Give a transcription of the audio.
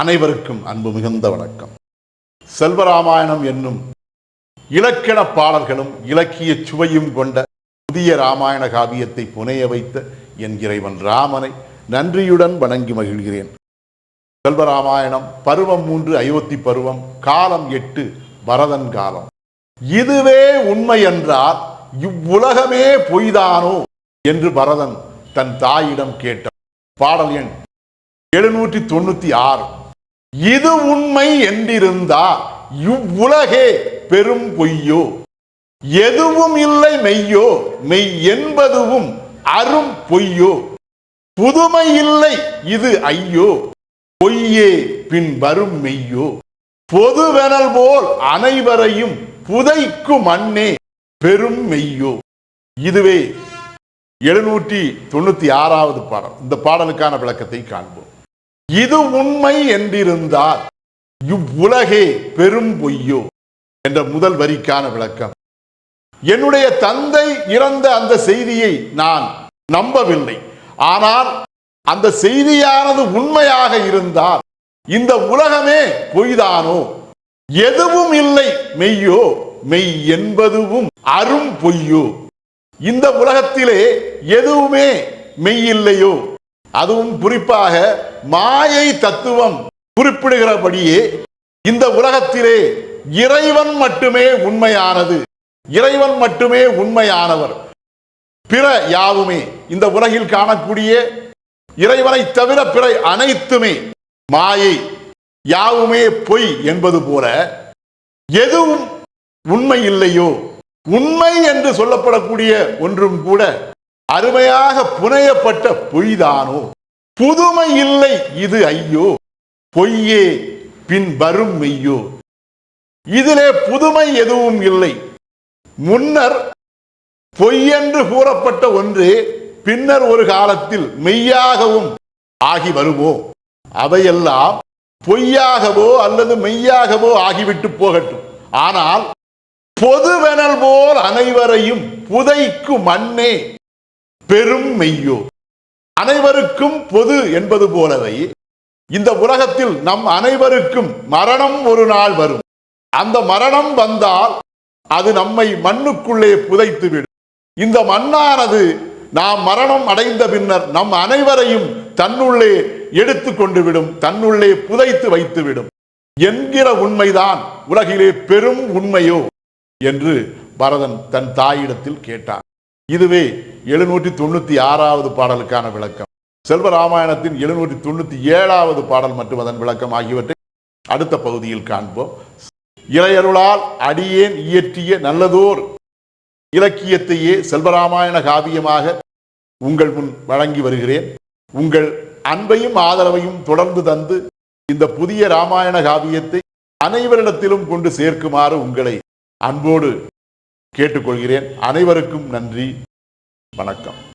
அனைவருக்கும் அன்பு மிகுந்த வணக்கம். செல்வராமாயணம் என்னும் இலக்கண பாடல்களும் இலக்கிய சுவையும் கொண்ட புதிய ராமாயண காவியத்தை புனைய வைத்த என் இறைவன் ராமனை நன்றியுடன் வணங்கி மகிழ்கிறேன். செல்வராமாயணம் பருவம் மூன்று அயோத்தி பருவம் காலம் எட்டு பரதன் காலம். இதுவே உண்மை என்றால் இவ்வுலகமே பொய்தானோ என்று பரதன் தன் தாயிடம் கேட்டான். பாடல் எண் எழுநூற்றி தொண்ணூத்தி ஆறு. இது உண்மை என்றிருந்தா இவ்வுலகே பெரும் பொய்யோ. எதுவும் இல்லை மெய்யோ மெய் என்பதுவும் அரும் பொய்யோ. புதுமை இல்லை இது ஐயோ. பொய்யே பின் வரும் மெய்யோ. பொதுவெனல் போல் அனைவரையும் புதைக்கும் மண்ணே பெரும் மெய்யோ. இதுவே எழுநூற்றி தொண்ணூத்தி ஆறாவது பாடல். இந்த பாடலுக்கான விளக்கத்தை காண்போம். இது உண்மை என்றிருந்தால் இவ்வுலகே பெரும் பொய்யோ என்ற முதல் வரிக்கான விளக்கம். என்னுடைய தந்தை இறந்த அந்த செய்தியை நான் நம்பவில்லை. ஆனால் அந்த செய்தியானது உண்மையாக இருந்தால் இந்த உலகமே பொய்தானோ? எதுவும் இல்லை. மெய்யோ? மெய் என்பதுவும் அரும் பொய்யோ? இந்த உலகத்திலே எதுவுமே மெய்யில்லையோ அதுவும் குறிப்பாக மாயை தத்துவம் குறிப்பிடுகிறபடியே இந்த உலகத்திலே இறைவன் மட்டுமே உண்மையானது. இறைவன் மட்டுமே உண்மையானவர். பிற யாவுமே இந்த உலகில் காணக்கூடிய இறைவனை தவிர பிற அனைத்துமே மாயை யாவுமே பொய் என்பது போல எதுவும் உண்மை இல்லையோ உண்மை என்று சொல்லப்படக்கூடிய ஒன்றும் கூட அருமையாக புனையப்பட்ட பொய்தானோ? புதுமை இல்லை இது ஐயோ. பொய்யே பின் வரும் மெய்யோ. இதிலே புதுமை எதுவும் இல்லை. முன்னர் பொய்யென்று கூறப்பட்ட ஒன்று பின்னர் ஒரு காலத்தில் மெய்யாகவும் ஆகி வருமோ? அவையெல்லாம் பொய்யாகவோ அல்லது மெய்யாகவோ ஆகிவிட்டு போகட்டும். ஆனால் பொதுவெனல் போல் அனைவரையும் புதைக்கு மண்ணே பெரும் மெய்யோ. அனைவருக்கும் பொது என்பது போலவே இந்த உலகத்தில் நம் அனைவருக்கும் மரணம் ஒரு நாள் வரும். அந்த மரணம் வந்தால் அது நம்மை மண்ணுக்குள்ளே புதைத்துவிடும் இந்த மண்ணானது நாம் மரணம் அடைந்த பின்னர் நம் அனைவரையும் தன்னுள்ளே எடுத்து கொண்டு விடும் தன்னுள்ளே புதைத்து வைத்துவிடும் என்கிற உண்மைதான் உலகிலே பெரும் உண்மையோ என்று பரதன் தன் தாயிடத்தில் கேட்டான். இதுவே எழுநூற்றி தொண்ணூற்றி ஆறாவது பாடலுக்கான விளக்கம். செல்வ ராமாயணத்தின் எழுநூற்றி தொண்ணூற்றி ஏழாவது பாடல் மற்றும் அதன் விளக்கம் ஆகியவற்றை அடுத்த பகுதியில் காண்போம். இறையருளால் அடியேன் இயற்றிய நல்லதோர் இலக்கியத்தையே செல்வராமாயண காவியமாக உங்கள் முன் வழங்கி வருகிறேன். உங்கள் அன்பையும் ஆதரவையும் தொடர்ந்து தந்து இந்த புதிய ராமாயண காவியத்தை அனைவரிடத்திலும் கொண்டு சேர்க்குமாறு உங்களை அன்போடு கேட்டுக்கொள்கிறேன். அனைவருக்கும் நன்றி. வணக்கம்.